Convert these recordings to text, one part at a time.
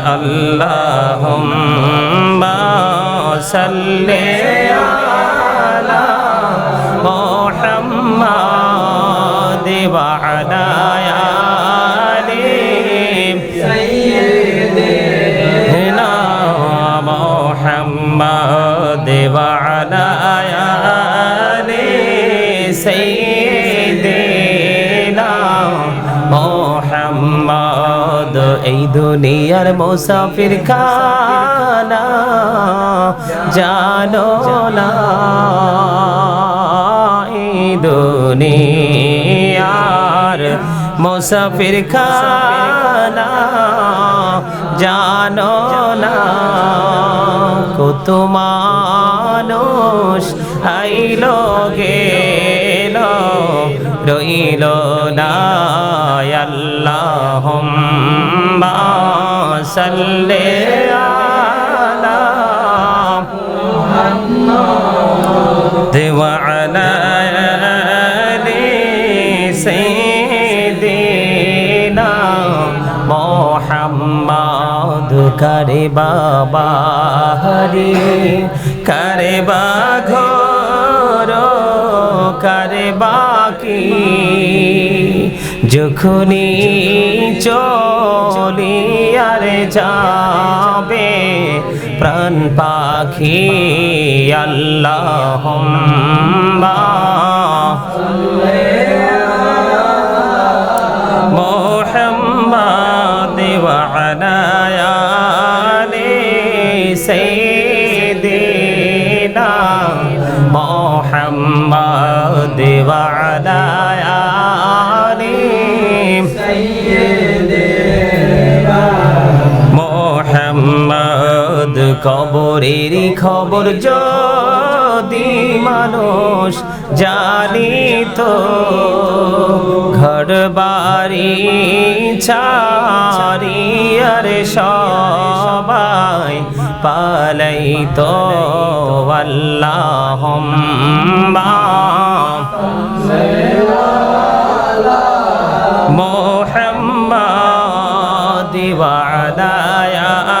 اللهم صل على মুসাফির খানা, জানো না দুনিয়ার মুসাফির খানা, জানো না কত মানুষ আইলো গেল, রইল না, আল্লাহুম্মা সাল্লি আলা মুহাম্মদ ওয়া আলা আলি সাইয়্যিদিনা মোহাম্মদ। করে বাবা হরি, করে বা ঘর, করে বাকি? যখনি চলি আর যাবে প্রাণ পাখি আল্লাহ মোহাম্মদ দেওয়ানায়ালে সেদিনা মোহাম্মদ দেওয়ানা কবরের খবর যদি মানুষ জানিত ঘর বাড়ি আর সবাই পালাইত আল্লাহ মোহাম্মদ দায়া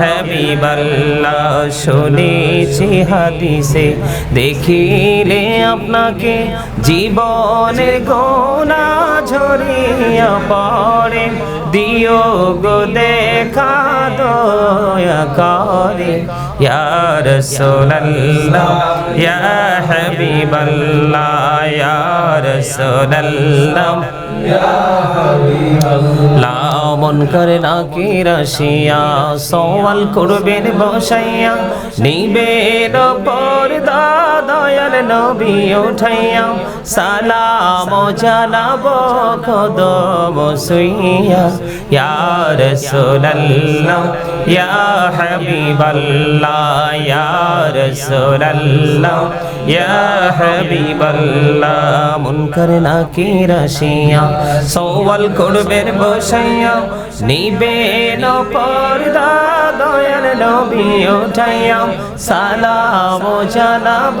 হাবিবাল্লাহ শুনেছি হাদিসে দেখিলে আপনাকে জীবনের গোনা ঝরিয়া পড়ে দিও গো দেখা দয়া করে। ইয়া রাসূলুল্লাহ ইয়া হাবিবাল্লাহ ইয়া রাসূলুল্লাহ লামন করে নাকি রাশিয়া সওয়াল করবেন বসাইয়া নিবেন পর্দা দয়াল নবী উঠাইয়া সালাম জানাব কদম সুইয়া ইয়া রাসূলুল্লাহ ইয়া হাবিবাল্লাহ রাসূলুল্লাহ, ইয়া হাবিবাল্লাহ, মুনকার নাকি রাশিয়া, সওয়াল করবেন বসাইয়া নিবেন পর্দা দয়াল নবী উঠাইয়া, সালাম জানাব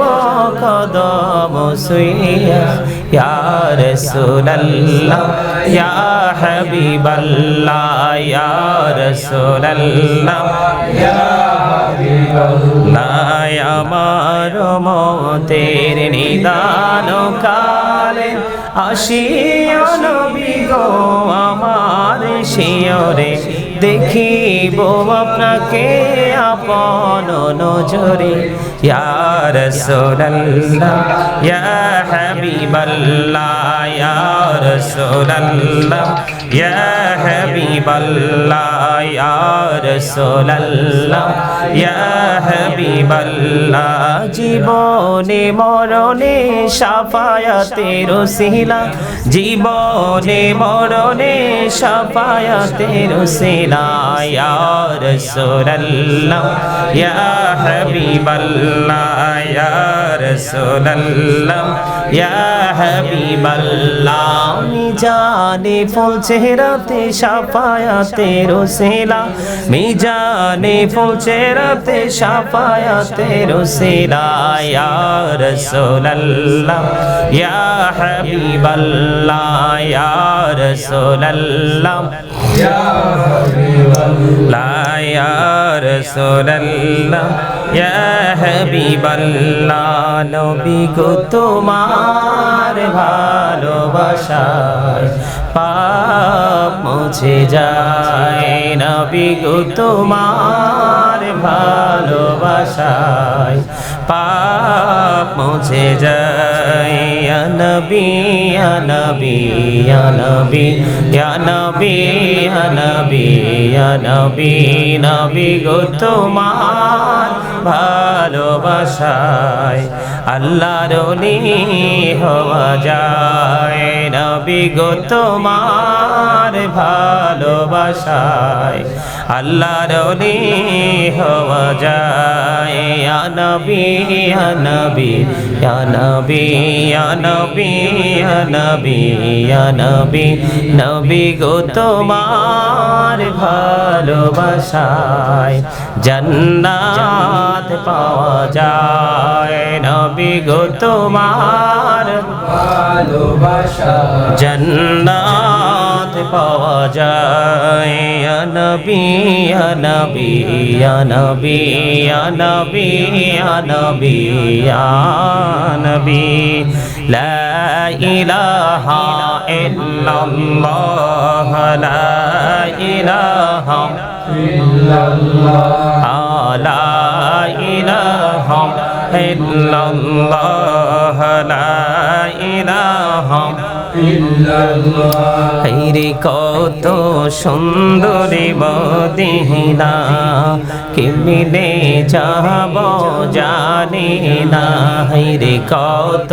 কদম সুইয়া, ইয়া রাসূলুল্লাহ, ইয়া হাবিবাল্লাহ, ইয়া রাসূলুল্লাহ ইয়া নাই আমার মতের নিদান কালে আসিও নবী গো আমার শিয়রে, দেখিব আপনাকে আপন নজরে। ইয়া রাসূলুল্লাহ, ইয়া হাবিবাল্লাহ, ইয়া রাসূলুল্লাহ, ইয়া হাবিবাল্লাহ। ইয়া রাসূলুল্লাহ ইয়া হাবিবাল্লাহ জীবনে মরণে সাফায়াতের রসিলা জীবনে মরণে ইয়া হাবিবাল্লাহ ইয়া রাসূলুল্লাহ, ইয়া হাবিবাল্লাহ আমি জানে ফুল চেহারাতে সাফায়াতে রোসেলা। মি জানে ফুল চেহারাতে সাফায়াতে রোসেলা। ইয়া রাসূলুল্লাহ ইয়া হাবিবাল্লাহ ইয়া রাসূলুল্লাহ। ইয়া হাবিবাল্লাহ। ইয়া রাসূলুল্লাহ। হাবিবাল্লা নবী গো তোমার ভালোবাসায় পাপ মুছে যায়। নবী গো তোমার ভালোবাসায় পাপ মুছে যায়। নবী নবী নবী নবী নবী নবী নবী গো তোমার ভালোবাসায় আল্লাহর হওয়া যায়। নবী গো তোমার ভালোবাসায় আল্লাহর হওয়া যায়। আনবি নবী Ya Nabi Ya Nabi Ya Nabi Ya Nabi Nabi গো তোমার ভালোবাসায় জান্নাত পাওয়া যায়। নবী গো তোমার ভালোবাসা জান্নাত পাওয়া যায়। নবী নবী নবী নবী নবী নবী। লা ইলাহা ইল্লাল্লাহ, লা ইলাহা ইল্লাল্লাহ, লা ইলাহা ইল্লাল্লাহ, লা ইলাহা হাইরে কত সুন্দরী মদিনা কেমনে যাব জানি না। হাইরে কত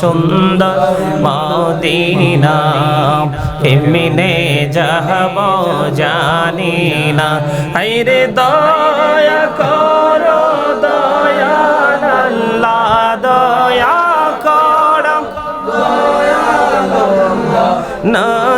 সুন্দর মদিনা কেমনে যাব জানি না। হাইরে দয়া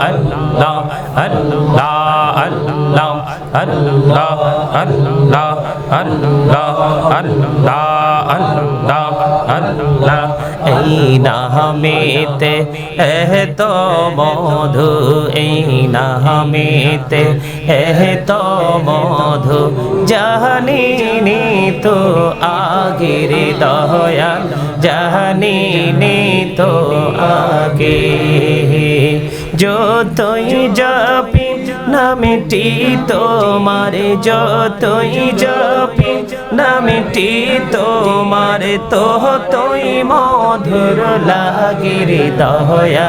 আল্লাহ আল্লাহ আল্লাহ আল্লাহ আল্লাহ আল্লাহ আল্লাহ আল্লাহ আল্লাহ এই নামেতে এত মধু এই নামেতে এত মধু জাহানিনি তো আগির দয়া জাহানিনি তো আগে যতই জপি নামটি তোমার, যতই জপি নামটি তোমার তো তুই মধুর লাগে রে দয়া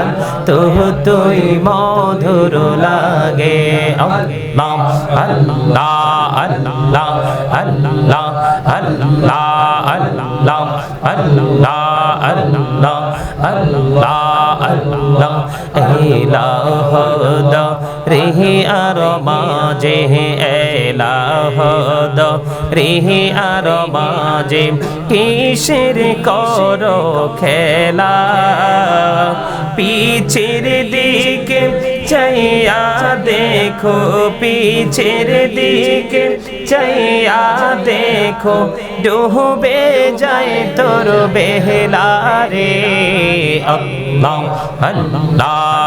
তুই মধুর লাগে। আল্লাহ আল্লাহ আল্লাহ আল্লাহ আল্লাহ আল্লাহ আল্লাহ আল্লাহ আল্লাহ আল্লাহ ইলাহ দা রিহি আর মাঝে এলাহ দা রিহি আর মাঝে কিসের করো খেলা? পিছের দিকে চাইয়া দেখো, পিছের দিকে চাইয়া দেখো ডুবে যায় তোর বেহলা রে আল্লাহ আল্লাহ।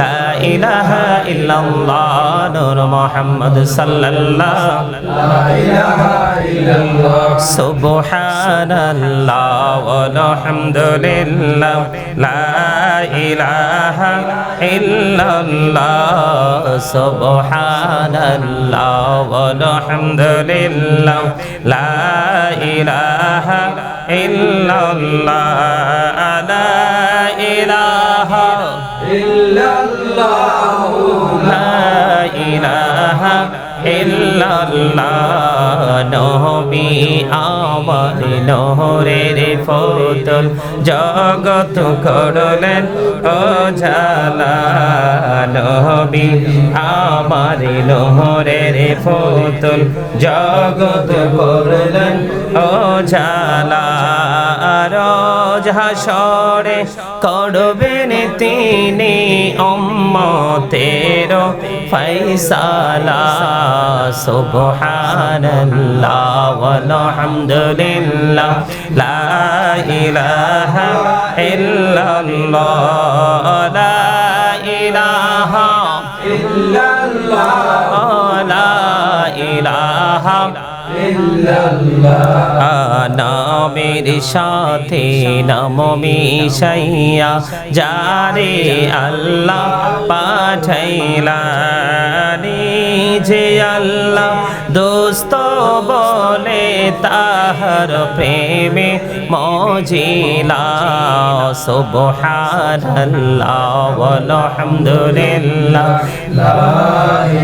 লা ইলাহা ইল্লাল্লাহ নূর মুহাম্মদ সাল্লাল্লাহ লা ইলাহা ইল্লাল্লাহ সুবহানাল্লাহ ওয়ালহামদুলিল্লাহ লা ইলাহা ইল্লাল্লাহ সুবহানাল্লাহ ওয়ালহামদুলিল্লাহ লা ইলাহা ইল্লাল্লাহ লা ইলাহা ইল্লাল্লাহ লা ইলাহা ইল্লাল্লাহ নবী আমার নহরের ফতুল জগত করলেন ও ঝালা নবী আমার নহরের ফতুল জগত করলেন ও ঝালা রোজ হাসরে করবেন তিনি উম্মতের ফৈসালা সুবহানাল্লাহ ওয়ালহামদুলিল্লাহ। লা ইলাহা ইল্লাল্লাহ। লা ইলাহা নামের সাথে নাম মিশাইয়া যারে আল্লাহ পাঠাইলানি যে আল্লাহ দোস্ত বলে তাহার প্রেমে মজিলা। সুবহানাল্লাহ আলহামদুলিল্লাহ লা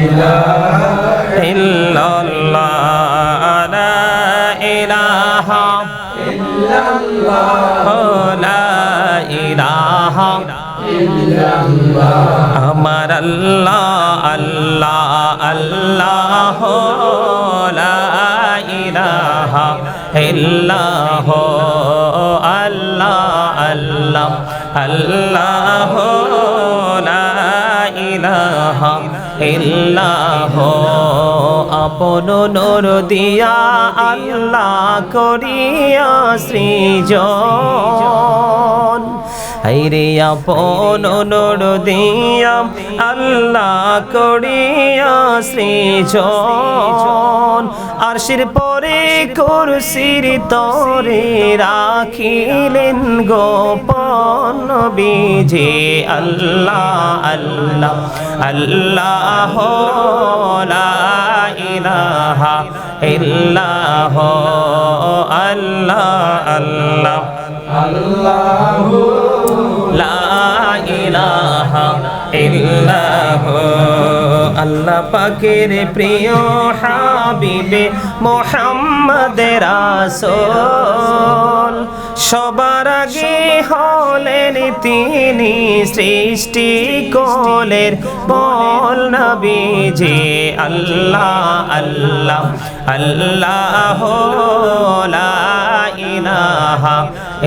ইলাহা ইল্লাল্লাহ। আমার আল্লাহ আল্লাহ আল্লাহ ইলাহা ইল্লাহ আল্লাহ আল্লাহ আল্লাহ ইলাহা ইল্লাহ। আপন নর দিয়া আল্লাহ করিয়া সৃজন। হাইরে আপন নূর দিয়া আল্লাহ করিয়া সৃজন। আরশির পরে কুরসির তরে রাখিলেন গোপন বিজে আল্লাহ আল্লাহ আল্লাহ, লা ইলাহা ইল্লাহ আল্লাহ আল্লাহ। আল্লাহু আল্লাহ পাকের প্রিয় হাবিবে মোহাম্মদ রাসূল। সবার আগে হলেন তিনি সৃষ্টি কলের বল নবীজি। আল্লাহ আল্লাহ আল্লাহ লা ইলাহা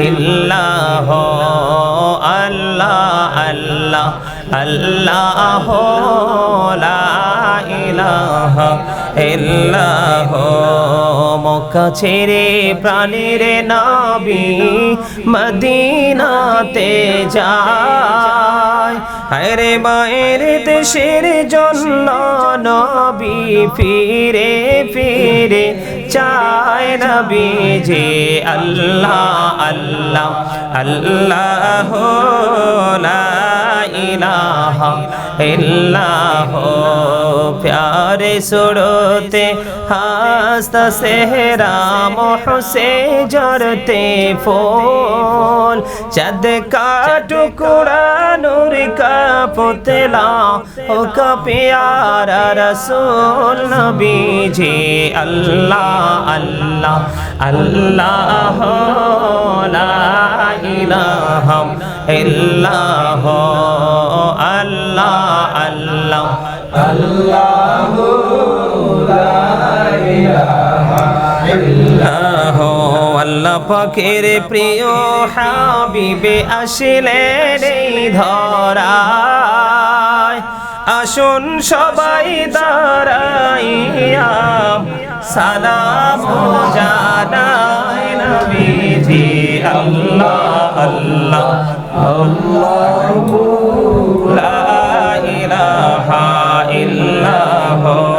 ইল্লাহ। আল্লাহ আল্লাহ। আল্লাহ লা ইলাহা ইল্লাহ মক্কা ছেড়ে প্রাণীর নবী মদিনাতে যায়। আরে মায়ের দেশের জন্য নবী ফিরে ফিরে চায় নবী যে আল্লাহ আল্লাহ আল্লাহ ইলাহা اللہ پیارے سڑوتے ہاستا سہرام سے جڑتے پھول چد کا ٹکڑا نور کا پتلا او کا پیارا رسول نبی جی اللہ اللہ اللہ لا الہ আল্লাহ আল্লাহ আল্লাহ। আল্লাহ আল্লাহ পাকের প্রিয় হাবিবে আসিলেন এই ধরায়। আসুন সবাই দাঁড়াইয়া সালাম জানাই নবীজি। আল্লাহ আল্লাহ। আল্লাহু লা ইলাহা ইল্লাহ ইয়া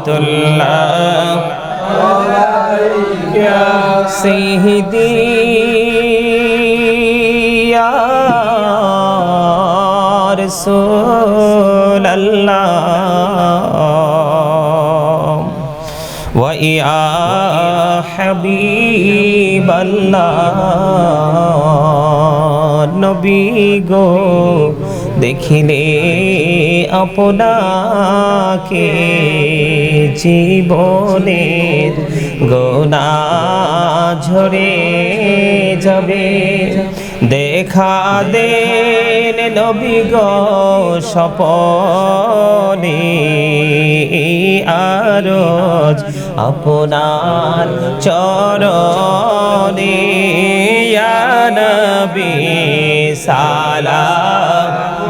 সালামাতুল্লাহ আলাইকা سيدي يا رسول الله ويا حبيب الله নবী গো দেখিলে আপনাকে জীবনের গোনা ঝরে যাবে। দেখা দেন নবী গো স্বপনে আরজ আপনার চরণে নবী সালাম।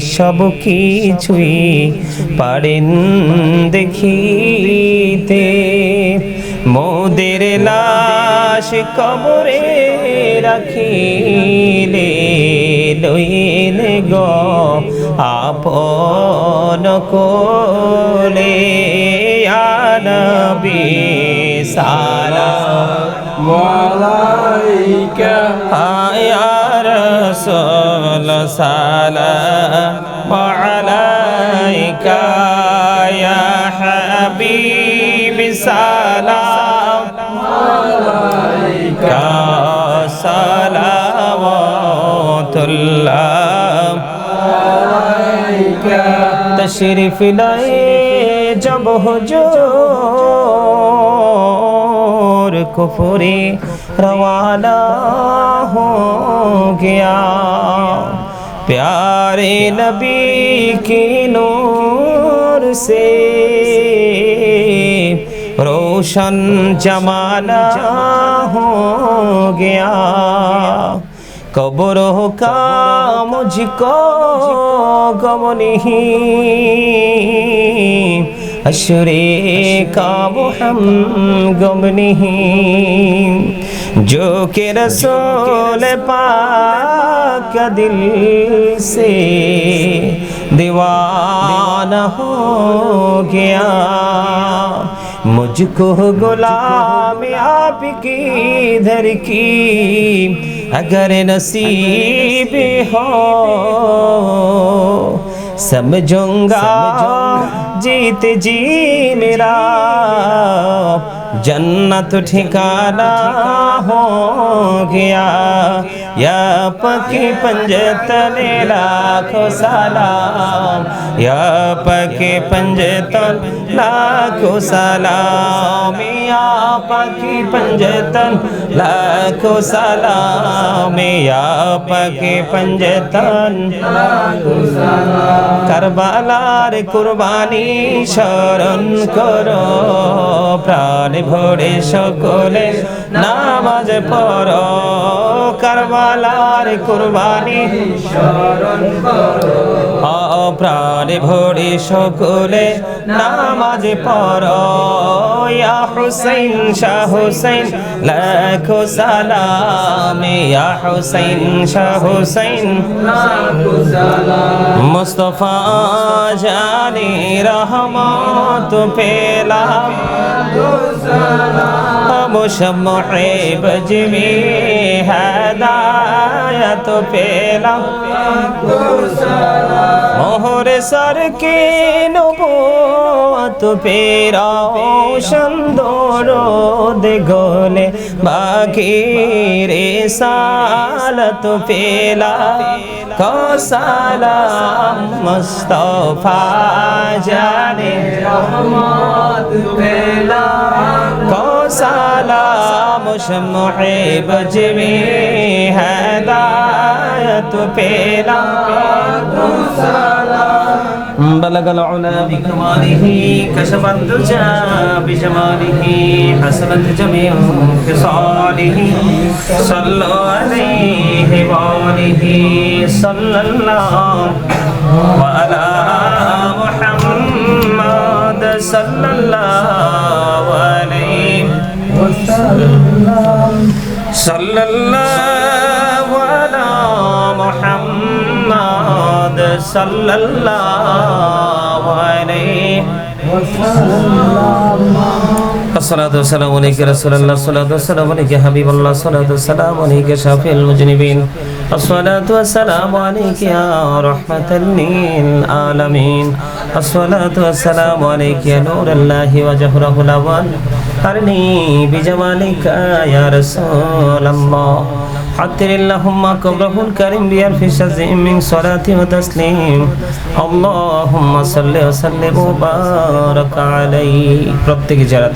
সব কিছুই পারেন দেখিতে। মোদের লাশ কবরে রাখিলে লইন গ আপন কোলে। আনবি সালা عليك آه، يا رسول سلام عليك. يا حبيب سلام. عليك صلوات الله. تشرف لي جب حجور اور کفری روانہ ہو گیا پیارے نبی کی نور سے روشن جمانہ ہو گیا কবর কামুঝ কমনি اشرے کا وہ ہم گم نہیں، جو کہ رسول پاک دل سے دیوانہ ہو گیا۔ مجھ کو غلام آپ کی دھر کی، اگر نصیب ہو समझूंगा जीत जी मेरा जन्नत ठिकाना हो गया। या पकी पंजतने लाख सलाम। या पकी पंजतन लाख सलाम। या पकी पंजतन लाख सलाम। या पकी पंजतन रे कुर्बानी शरण करो। प्राण ভরে সকলে নামাজ পড়ো। কারবালার কুরবানি স্মরণ প্রাণ ভরে সকলে নামাজ পড়ো। ইয়া হুসাইন, শাহ হুসাইন, লাখো সালাম। ইয়া হুসাইন, শাহ সালাম। মুস্তফা জানি রহমত Salam. মুশমহিব জিমি হেদায়ত পেলাম মোহর সর কে নবত পেরাও সুন্দর দেগলে বাকি রে সালত পেলা কসালাম মুস্তফা জানে রহমত سلام شمع بجوی ہدایت پیلا سلام بلغ العلا بکماله کشف الدجا بجماله، حسنت جميع خصاله صلوا علیہ وآلہ صلی اللہ وعلى محمد، صلی اللہ صلى الله على محمد صلى الله عليه الصلاة والسلام عليك رسول الله الصلاة والسلام عليك حبيب الله الصلاة والسلام عليك شافي المذنبين الصلاة والسلام عليك يا رحمة للعالمين الصلاة والسلام عليك يا نور الله وجهره الأول أرني بجمالك يا رسول الله حتر اللهم قبره الكريم بألف شزء من صلاة وتسليم اللهم صل وسلم وبارك عليه প্রত্যেকে যারা